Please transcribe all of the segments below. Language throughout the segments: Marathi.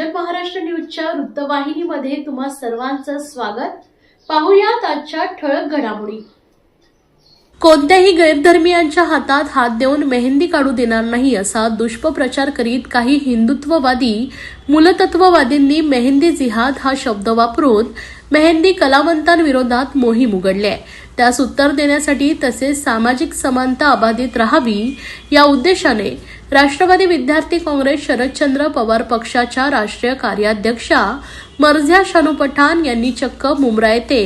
उज्ज्वल महाराष्ट्र न्यूजच्या वृत्तवाहिनीमध्ये तुम्हा सर्वांचं स्वागत. पाहुयात आजच्या ठळक घडामोडी. कोणत्याही गैरधर्मियांच्या हातात हात देऊन मेहंदी काढू देणार नाही असा दुष्पप्रचार करीत काही हिंदुत्ववादी मूलतत्ववादींनी मेहंदी जिहाद हा शब्द वापरून मेहंदी कलावंतांविरोधात मोहीम उघडली आहे त्यास उत्तर देण्यासाठी तसेच सामाजिक समानता अबाधित राहावी या उद्देशाने राष्ट्रवादी विद्यार्थी काँग्रेस शरदचंद्र पवार पक्षाच्या राष्ट्रीय कार्याध्यक्षा मर्झ्या शानू पठाण यांनी चक्क मुंब्रा येथे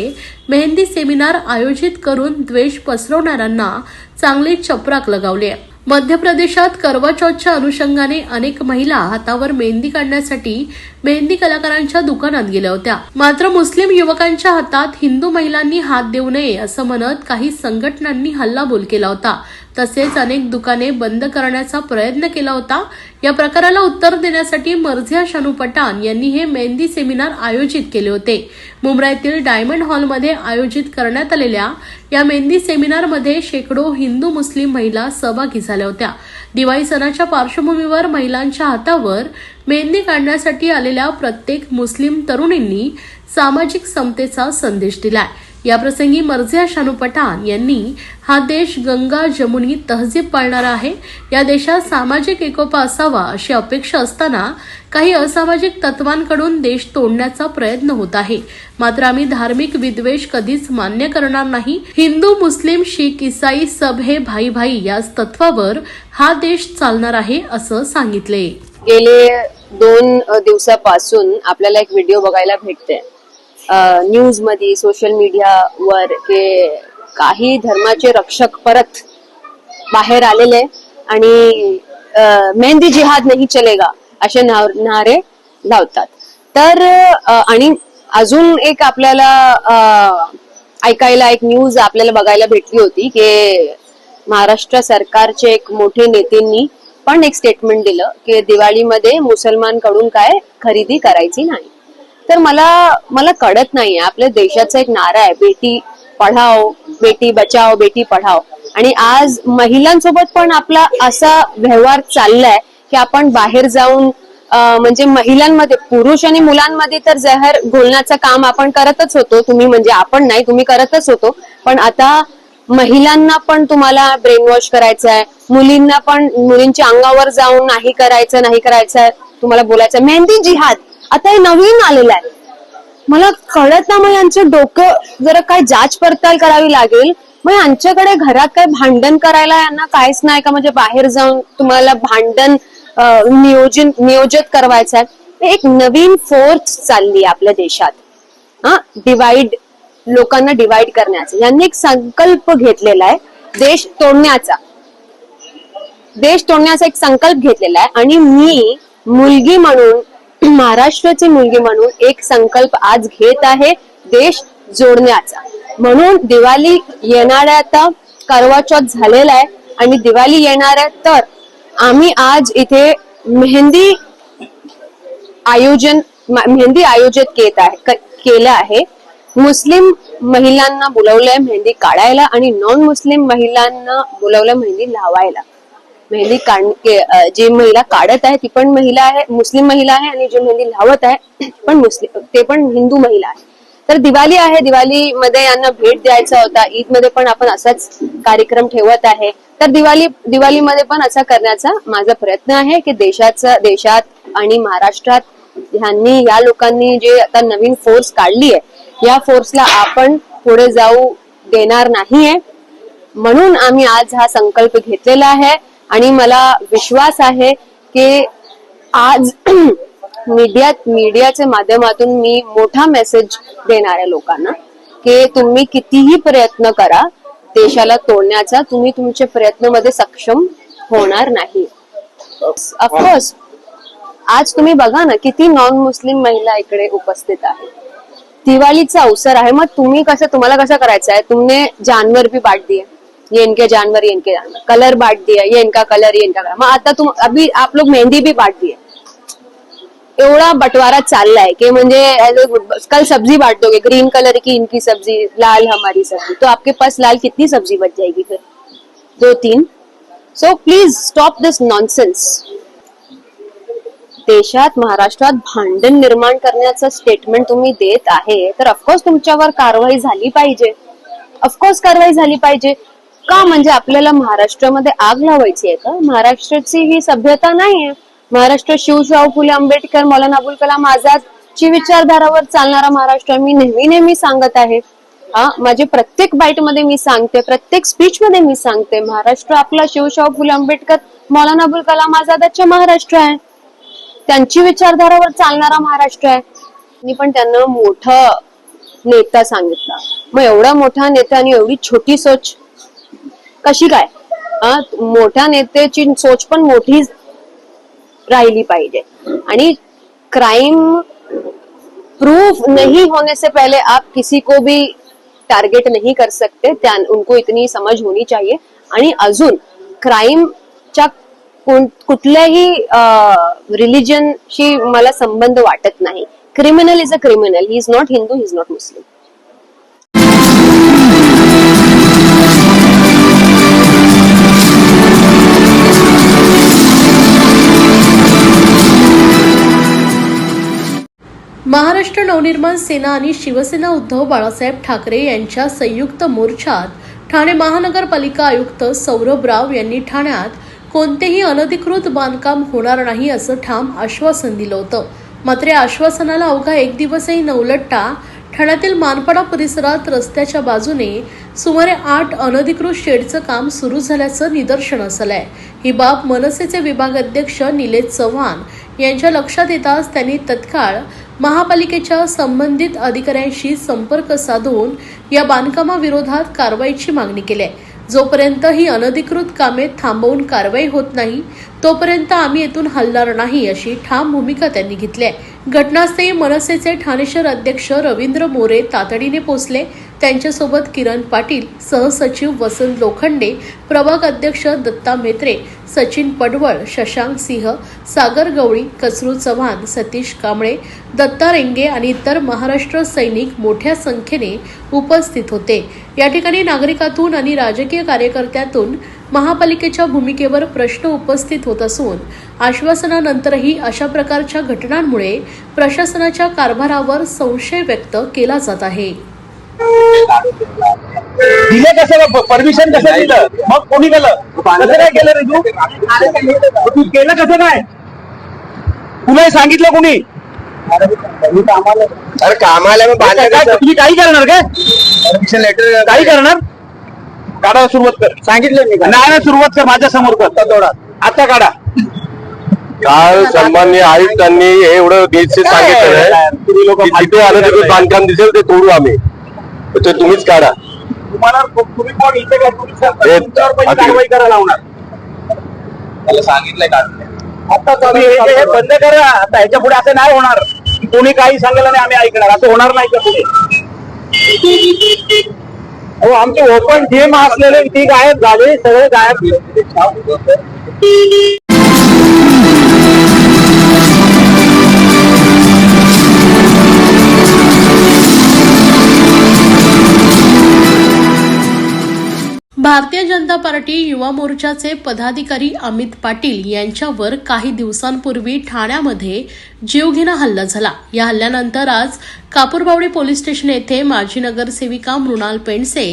मेहंदी सेमिनार आयोजित करून द्वेष पसरवणाऱ्यांना चांगली चपराक लगावली आहे. मध्य प्रदेशात करवा चौथच्या अनुषंगाने अनेक महिला हातावर मेहंदी काढण्यासाठी मेहंदी कलाकारांच्या दुकानात गेल्या होत्या. मात्र मुस्लिम युवकांच्या हातात हिंदू महिलांनी हात देऊ नये असं म्हणत काही संघटनांनी हल्लाबोल केला होता. तसेच अनेक दुकाने बंद करण्याचा प्रयत्न केला होता. या प्रकाराला उत्तर देण्यासाठी मर्झिया शानू पठाण यांनी हे मेहंदी सेमिनार आयोजित केले होते. मुंबईतील डायमंड हॉलमध्ये आयोजित करण्यात आलेल्या या मेहंदी सेमिनारमध्ये शेकडो हिंदू मुस्लिम महिला सहभागी झाल्या होत्या. दिवाळी सणाच्या पार्श्वभूमीवर महिलांच्या हातावर मेहंदी काढण्यासाठी आलेल्या प्रत्येक मुस्लिम तरुणींनी सामाजिक समतेचा संदेश दिलाय. याप्रसंगी मर्झिया शानू पठाण यांनी हा देश गंगा जमुनी तहजीब पाळणारा आहे. या देशात सामाजिक एकोपा असावा अशी अपेक्षा असताना काही असामाजिक तत्वांकडून देश तोडण्याचा प्रयत्न होत आहे. मात्र आम्ही धार्मिक विद्वेष कधीच मान्य करणार नाही. हिंदू मुस्लिम शीख इसाई सब हे भाई भाई याच तत्वावर हा देश चालणार आहे असं सांगितले. गेले दोन दिवसापासून आपल्याला एक व्हिडिओ बघायला भेटते न्यूजमध्ये सोशल मीडियावर के काही धर्माचे रक्षक परत बाहेर आलेले आणि मेहंदी जिहाद नाही चलेगा असे नारे लावतात. तर आणि अजून एक आपल्याला ऐकायला एक न्यूज आपल्याला बघायला भेटली होती की महाराष्ट्र सरकारचे एक मोठे नेत्यांनी पण एक स्टेटमेंट दिलं की दिवाळीमध्ये मुसलमानकडून काय खरेदी करायची नाही. तर मला मला कळत नाहीये. आपल्या देशाचा एक नारा आहे. बेटी पढाओ बेटी बचाओ बेटी पढाओ. आणि आज महिलांसोबत पण आपला असा व्यवहार चाललाय की आपण बाहेर जाऊन म्हणजे महिलांमध्ये पुरुष आणि मुलांमध्ये तर जहर घोलण्याचं काम आपण करतच होतो. तुम्ही म्हणजे आपण नाही तुम्ही करतच होतो. पण आता महिलांना पण तुम्हाला ब्रेन वॉश करायचं आहे मुलींना पण मुलींच्या अंगावर जाऊन नाही करायचं नाही करायचं तुम्हाला बोलायचं मेहंदी जिहाद आता हे नवीन आलेलं आहे. मला कळत ना मग यांचं डोकं जरा काय जाच पडताल करावी लागेल. मग यांच्याकडे घरात काय भांडण करायला यांना काहीच नाही का? म्हणजे बाहेर जाऊन तुम्हाला भांडण नियोजन नियोजित करवायचं आहे. एक नवीन फोर्स चालली आहे आपल्या देशात. हा डिवाइड लोकांना डिवाइड करण्याचा. यांनी एक संकल्प घेतलेला आहे देश तोडण्याचा. देश तोडण्याचा एक संकल्प घेतलेला आहे. आणि मी मुलगी म्हणून महाराष्ट्राची मुलगी म्हणून एक संकल्प आज घेत आहे देश जोडण्याचा. म्हणून दिवाळी येणाऱ्या आता करवाचौथ झालेला आहे आणि दिवाळी येणार आहे तर आम्ही आज इथे मेहंदी आयोजन मेहंदी आयोजित केत आहे केलं आहे. मुस्लिम महिलांना बोलवलंय मेहंदी काढायला आणि नॉन मुस्लिम महिलांना बोलवलंय मेहंदी लावायला. मेहंदी काढ जी महिला काढत आहे ती पण महिला आहे मुस्लिम महिला आहे आणि जी मेहंदी लावत आहे पण मुस्लिम ते पण हिंदू महिला आहे. तर दिवाळी आहे दिवाळी मध्ये यांना भेट द्यायचा होता. ईदमध्ये पण आपण असाच कार्यक्रम ठेवत आहे. तर दिवाळी दिवाळीमध्ये पण असा करण्याचा माझा प्रयत्न आहे की देशाचा देशात आणि महाराष्ट्रात ह्यांनी या लोकांनी जे आता नवीन फोर्स काढली आहे या फोर्सला आपण पुढे जाऊ देणार नाहीये. म्हणून आम्ही आज हा संकल्प घेतलेला आहे. आणि मला विश्वास आहे की आज मीडिया मीडियाच्या माध्यमातून मी मोठा मेसेज देणार आहे लोकांना की तुम्ही कितीही प्रयत्न करा देशाला तोडण्याचा तुम्ही तुमच्या प्रयत्नामध्ये सक्षम होणार नाही. ऑफकोर्स आज तुम्ही बघा ना किती नॉन मुस्लिम महिला इकडे उपस्थित आहेत. दिवाळीचा अवसर आहे मग तुम्ही कसं तुम्हाला कसं करायचं आहे? तुमने जानवर भी बाट दिए. ये इनके जानवर ये इनके जानवर। कलर बांट दिया ये इनका कलर ये इनका कलर। आता तुम अभी आप लोग मेहंदी भी बांट दिए। एवढा बंटवारा चाललाय की म्हणजे कल सब्जी बांट दोगे ग्रीन कलर की इनकी सब्जी लाल हमारी सब्जी। तो आपके पास लाल कितनी सब्जी बच जाएगी फिर? दो तीन। So please stop this nonsense देशात महाराष्ट्रात भांडण निर्माण करण्याचं स्टेटमेंट तुम्ही देत आहे तर ऑफकोर्स तुमच्यावर कारवाई झाली पाहिजे. ऑफकोर्स कारवाई झाली पाहिजे. का म्हणजे आपल्याला महाराष्ट्रामध्ये आग लावायची आहे का? महाराष्ट्राची ही सभ्यता नाहीये. महाराष्ट्र शिवशाहू फुले आंबेडकर मौलाना अबुल कलाम आझाद ची विचारधारावर चालणारा महाराष्ट्र मी नेहमी नेहमी सांगत आहे. हा माझे प्रत्येक बाईटमध्ये मी सांगते प्रत्येक स्पीच मध्ये मी सांगते महाराष्ट्र आपला शिवशाहू फुले आंबेडकर मौलाना अबुल कलाम आझादाचे महाराष्ट्र आहे. त्यांची विचारधारावर चालणारा महाराष्ट्र आहे. मी पण त्यांना मोठा नेता सांगितला. मग एवढा मोठा नेता आणि एवढी छोटी सोच कशी काय? मोठ्या नेत्याची सोच पण मोठी राहिली पाहिजे. आणि क्राइम प्रूफ नहीं होने से पहले आप किसी को भी टार्गेट नहीं कर सकते. त्या उनको इतनी समज होनी चाहिए. आणि अजून क्राईमच्या कुठल्याही रिलिजनशी मला संबंध वाटत नाही. Criminal is a criminal he is not Hindu he is not Muslim Maharashtra Navnirman Sena आणि शिवसेना उद्धव बाळासाहेब ठाकरे यांच्या संयुक्त मोर्चात ठाणे महानगरपालिका आयुक्त सौरभ राव यांनी ठाण्यात कोणतेही अनधिकृत बांधकाम होणार नाही असं ठाम आश्वासन दिलं होतं. मात्र या आश्वासनाला अवघा एक दिवसही न उलटता ठाण्यातील मानपाडा परिसरात रस्त्याच्या बाजूने सुमारे आठ अनधिकृत शेडचं काम सुरू झाल्याचं निदर्शनास आलंय ही बाब मनसेचे विभागाध्यक्ष निलेश चव्हाण यांच्या लक्षात येताच त्यांनी तत्काळ महापालिकेच्या संबंधित अधिकाऱ्यांशी संपर्क साधून या बांधकामाविरोधात कारवाईची मागणी केली आहे. जोपर्यंत ही अनधिकृत कामे थांबवून कारवाई होत नाही तोपर्यंत आम्ही येथून हलणार नाही अशी ठाम भूमिका त्यांनी घेतली आहे. घटनास्थळी मनसेचे ठाणे शहर अध्यक्ष रवींद्र मोरे तातडीने पोचले त्यांच्यासोबत किरण पाटील सहसचिव वसंत लोखंडे प्रभाग अध्यक्ष दत्ता मेत्रे सचिन पडवळ शशांक सिंह सागर गवळी कचरू चव्हाण सतीश कांबळे दत्ता रेंगे आणि इतर महाराष्ट्र सैनिक मोठ्या संख्येने उपस्थित होते. या ठिकाणी नागरिकातून आणि राजकीय कार्यकर्त्यातून महापालिकेच्या भूमिकेवर प्रश्न उपस्थित होत असून आश्वासनानंतरही अशा प्रकारच्या घटनांमुळे प्रशासनाच्या कारभारावर संशय व्यक्त केला जात आहे. दिले कसं परमिशन कसं दिलं? मग कोणी केलं कसं काय केलं रे तू? तू केलं कसं काय? तुला सांगितलं कोणी? अरे कामाला मग काय- काय- तुम्ही काही करणार काय? परमिशन लेटर काही करणार? काढा सुरुवात कर. सांगितलं मी. नाही नाही सुरुवात कर माझ्यासमोर कर. थोडा आता काढा. काल सन्मान्य आयुक्तांनी हे एवढं सांगितलं तुम्ही लोक की जिथे अनधिकृत बांधकाम दिसेल ते तोडू आम्ही. ते तुम्हीच काढा. तुम्हाला तुम्ही कोण इथे काय तुम्ही हे- तुमच्यावर पहिली कारवाई करायला लावणार. त्याला सांगितलंय आता तुम्ही हे जे हे बंद करा. आता ह्याच्या पुढे असं नाही होणार. कोणी काही सांगितलं नाही आम्ही ऐकणार. असं होणार नाही का पुढे? अहो आमचे ओपन असलेले ती गायब झाले. सगळे गायब. भारतीय जनता पार्टी युवा मोर्चाचे पदाधिकारी अमित पाटील यांच्यावर काही दिवसांपूर्वी ठाण्यामध्ये जीवघेणा हल्ला झाला. या हल्ल्यानंतर आज कापूरबावडी पोलीस स्टेशन येथे माजी नगरसेविका मृणाल पेंडसे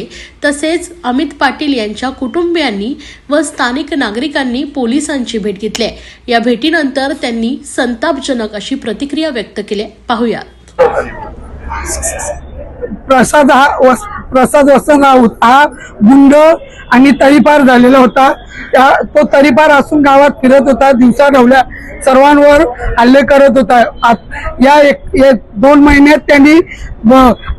तसेच अमित पाटील यांच्या कुटुंबियांनी व स्थानिक नागरिकांनी पोलिसांची भेट घेतली आहे. या भेटीनंतर त्यांनी संतापजनक अशी प्रतिक्रिया व्यक्त केली पाहूया प्रसाद हा प्रसाद वसंत राऊत हा गुंड आणि तळीपार झालेला होता. त्या तो तडीपार असून गावात फिरत होता दिवसा ढवल्या सर्वांवर हल्ले करत होता. या एक एक- दोन महिन्यात त्यांनी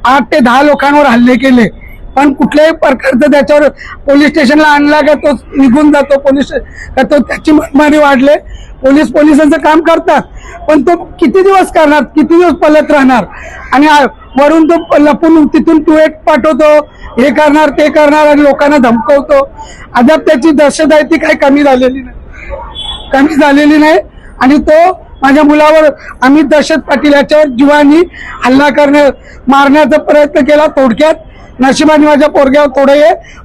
आठ ते दहा लोकांवर हल्ले केले. पण कुठल्याही प्रकारचं त्याच्यावर पोलीस स्टेशनला आणला का तो निघून जातो पोलीस का तो त्याची मनमानी वाढले. पोलीस पोलिसांचं काम करतात पण तो किती दिवस करणार किती दिवस पलत राहणार? आणि वरून तो लपून तिथून टू एक पाठवतो हे करणार ते करणार आणि लोकांना धमकवतो. अद्याप त्याची दहशत आहे ती काही कमी झालेली नाही. कमी झालेली नाही. आणि तो माझ्या मुलावर अमित दहशत पाटील याच्यावर जीवानी हल्ला करण्या मारण्याचा प्रयत्न केला थोडक्यात नशिबाने माझ्या पोरग्यावर थोडे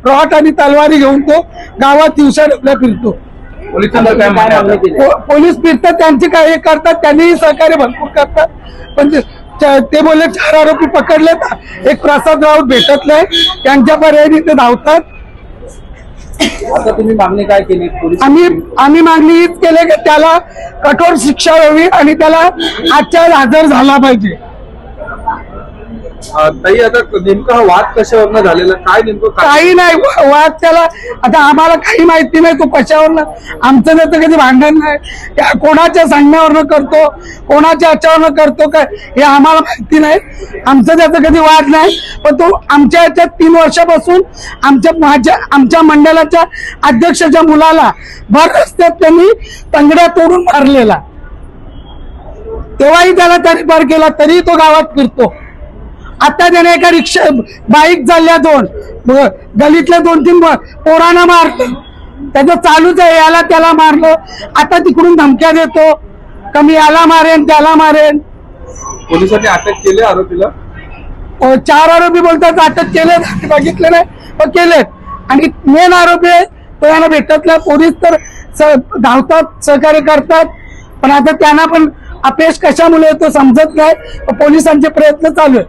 रॉट आणि तलवारी घेऊन तो गावात दिवसा ढकल्या फिरतो काय पोलीस फिरतात त्यांचे काही करतात त्यांनीही सहकार्य भरपूर करतात. पण ते- बोलले चार आरोपी पकडलेत. एक प्रसाद राऊत भेटत नाही. त्यांच्या पर्यायी ते धावतात. आता तुम्ही मागणी काय केली? आम्ही आम्ही मागणी हीच केली की त्याला कठोर शिक्षा व्हावी आणि त्याला आजच्या आज हजर झाला पाहिजे. ताई आता नेमका हा वाद कशावरनं झालेला? काय नेमकं काय- काही नाही वा- वाद त्याला आता आम्हाला काही माहिती नाही तो कशावरनं. आमचं त्याचं कधी भांडण नाही. त्या कोणाच्या सांगण्यावरनं करतो? कोणाच्या याच्यावरनं करतो काय? हे आम्हाला माहिती नाही. आमचं त्याचं कधी वाद नाही. पण तो आमच्या याच्यात तीन वर्षापासून आमच्या माझ्या आमच्या मंडळाच्या अध्यक्षाच्या मुलाला भर रस्त्यात त्यांनी तंगड्या तोडून मारलेला. तेव्हाही त्याला तरीपार केला तरी तो गावात फिरतो. आता त्याने एका रिक्षा बाईक चालल्या दोन. गलीतल्या दोन तीन पोरांना मारलं. त्याचं चालूच आहे याला त्याला मारलं. आता तिकडून धमक्या देतो कमी याला मारेन त्याला मारेन? पोलिसांनी अटक केली आरोपीला? चार आरोपी बोलतात अटक केले बघितले नाही पण केलेत. आणि मेन आरोपी आहे तो यांना भेटत नाही पोलीस तर धावतात सहकार्य करतात. पण आता त्यांना पण अपयश कशामुळे येतो समजत नाही. पोलिसांचे प्रयत्न चालू आहेत.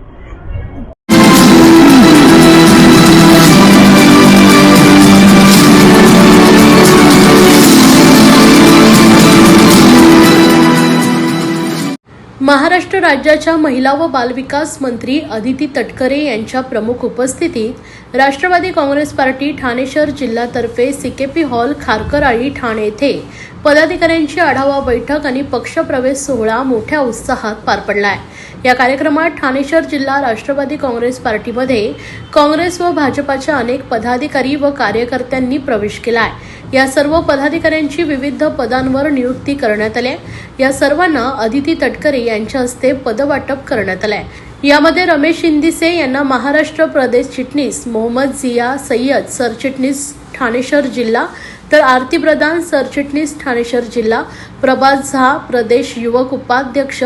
महाराष्ट्र राज्याच्या महिला व बालविकास मंत्री अदिती तटकरे यांच्या प्रमुख उपस्थितीत राष्ट्रवादी काँग्रेस पार्टी ठाणे शहर जिल्हातर्फे सीकेपी हॉल खारकराळी ठाणे येथे पदाधिकाऱ्यांची आढावा बैठक आणि पक्षप्रवेश सोहळा मोठ्या उत्साहात पार पडला आहे या कार्यक्रमात ठाणे शहर जिल्हा राष्ट्रवादी काँग्रेस पार्टीमध्ये काँग्रेस व भाजपाच्या अनेक पदाधिकारी व कार्यकर्त्यांनी प्रवेश केला आहे या सर्व पदाधिकाऱ्यांची विविध पदांवर नियुक्ती करण्यात आली आहे. या सर्वांना अदिती तटकरे यांच्या हस्ते पदवाटप करण्यात आलं आहे यामध्ये रमेश इंदिसे यांना महाराष्ट्र प्रदेश चिटणीस मोहम्मद झिया सय्यद सरचिटणीस ठाणे शहर जिल्हा तर आरती प्रधान सरचिटणीस ठाणे शहर जिल्हा प्रभात झा प्रदेश युवक उपाध्यक्ष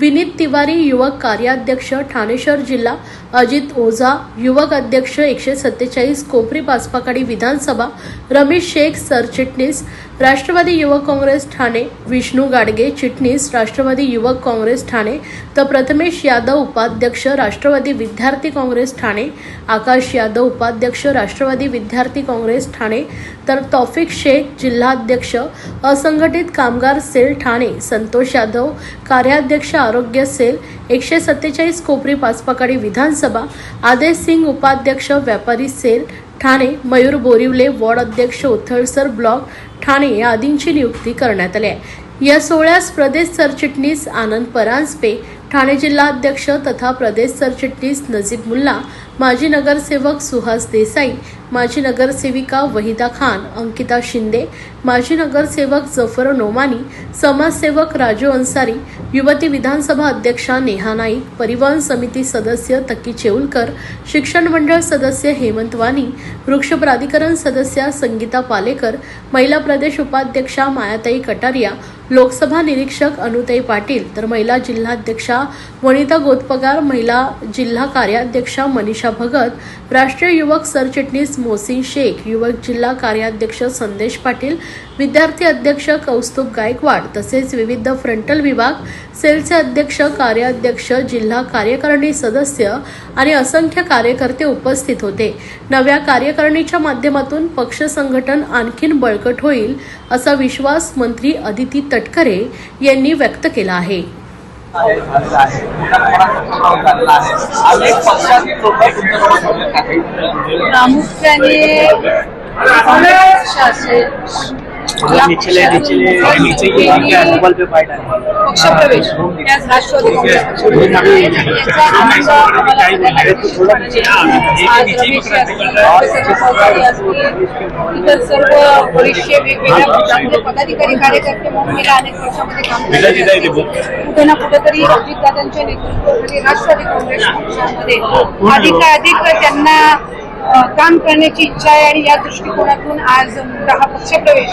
विनीत तिवारी युवक कार्याध्यक्ष ठाणे शहर जिल्हा अजित ओझा युवक अध्यक्ष एकशे सत्तेचाळीस कोपरी पाचपाकाडी विधानसभा रमेश शेख सरचिटणीस राष्ट्रवादी युवक काँग्रेस ठाणे विष्णू गाडगे चिटणीस राष्ट्रवादी युवक काँग्रेस ठाणे तर प्रथमेश यादव उपाध्यक्ष राष्ट्रवादी विद्यार्थी काँग्रेस ठाणे आकाश यादव उपाध्यक्ष राष्ट्रवादी विद्यार्थी काँग्रेस ठाणे तर तौफिक शेख जिल्हाध्यक्ष असंघटित कामगार सेल ठाणे संतोष यादव कार्याध्यक्ष आरोग्य सेल एकशे सत्तेचाळीस कोपरी पाचपाकाडी विधानसभा आदेश सिंग उपाध्यक्ष व्यापारी सेल ठाणे मयूर बोरिवले वॉर्ड अध्यक्ष उथळसर ब्लॉक ठाणे या आदींची नियुक्ती करण्यात आली आहे. या सोहळ्यास प्रदेश सरचिटणीस आनंद परांजपे ठाणे जिल्हाध्यक्ष तथा प्रदेश सरचिटणीस नजीब मुल्ला माजी नगरसेवक सुहास देसाई माजी नगरसेविका वहिदा खान अंकिता शिंदे माजी नगरसेवक जफर नोमानी समाजसेवक राजू अन्सारी युवती विधानसभा अध्यक्षा नेहा नाईक परिवहन समिती सदस्य तकी चेऊलकर शिक्षण मंडळ सदस्य हेमंत वानी वृक्ष प्राधिकरण सदस्या संगीता पालेकर महिला प्रदेश उपाध्यक्षा मायाताई कटारिया लोकसभा निरीक्षक अनुताई पाटील तर महिला जिल्हाध्यक्षा वनिता गोतपगार महिला जिल्हा कार्याध्यक्षा मनीषा भगत राष्ट्रीय युवक सरचिटणीस मोहसिन शेख युवक जिल्हा कार्याध्यक्ष संदेश पाटील विद्यार्थी अध्यक्ष कौस्तुभ गायकवाड तसेच विविध फ्रंटल विभाग सेलचे अध्यक्ष कार्याध्यक्ष जिल्हा कार्यकारिणी सदस्य आणि असंख्य कार्यकर्ते उपस्थित होते. नव्या कार्यकारिणीच्या माध्यमातून पक्ष संघटन आणखीन बळकट होईल असा विश्वास मंत्री अदिती तटकरे यांनी व्यक्त केला आहे. प्रामुख्याने निचले निचले नीचे ये नीचे मोबाइल पे फाइट आहे पक्षप्रवेश त्याच राष्ट्रवादी काँग्रेस आहे. असतील, तसेच चौधरी असतील, इतर सर्व बरेचसे वेगवेगळ्या पक्षामध्ये पदाधिकारी कार्यकर्ते म्हणून गेल्या अनेक वर्षामध्ये काम केलेले कुठे ना कुठेतरी अजितदादांच्या नेतृत्वाखाली राष्ट्रवादी काँग्रेस पक्षामध्ये अधिकाधिक त्यांना काम करण्याची इच्छा आहे आणि या दृष्टिकोनातून आज मोठा हा पक्षप्रवेश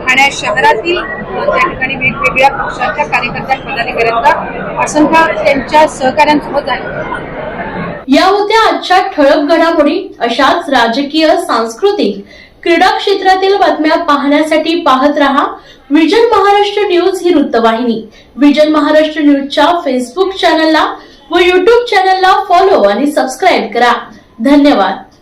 ठाणे शहरातील त्या ठिकाणी वेगवेगळ्या पक्षाच्या कार्यकर्त्या पदाधिकाऱ्यांचा असंख्य त्यांच्या सहकाऱ्यांसोबत झाले या होत्या आजच्या ठळक घडामोडी अशाच राजकीय सांस्कृतिक क्रीडा क्षेत्रातील बातम्या पाहण्यासाठी पाहत रहा विजन महाराष्ट्र न्यूज ही वृत्तवाहिनी. विजन महाराष्ट्र न्यूजच्या फेसबुक चॅनलला व युट्यूब चॅनलला फॉलो आणि सबस्क्राईब करा. धन्यवाद.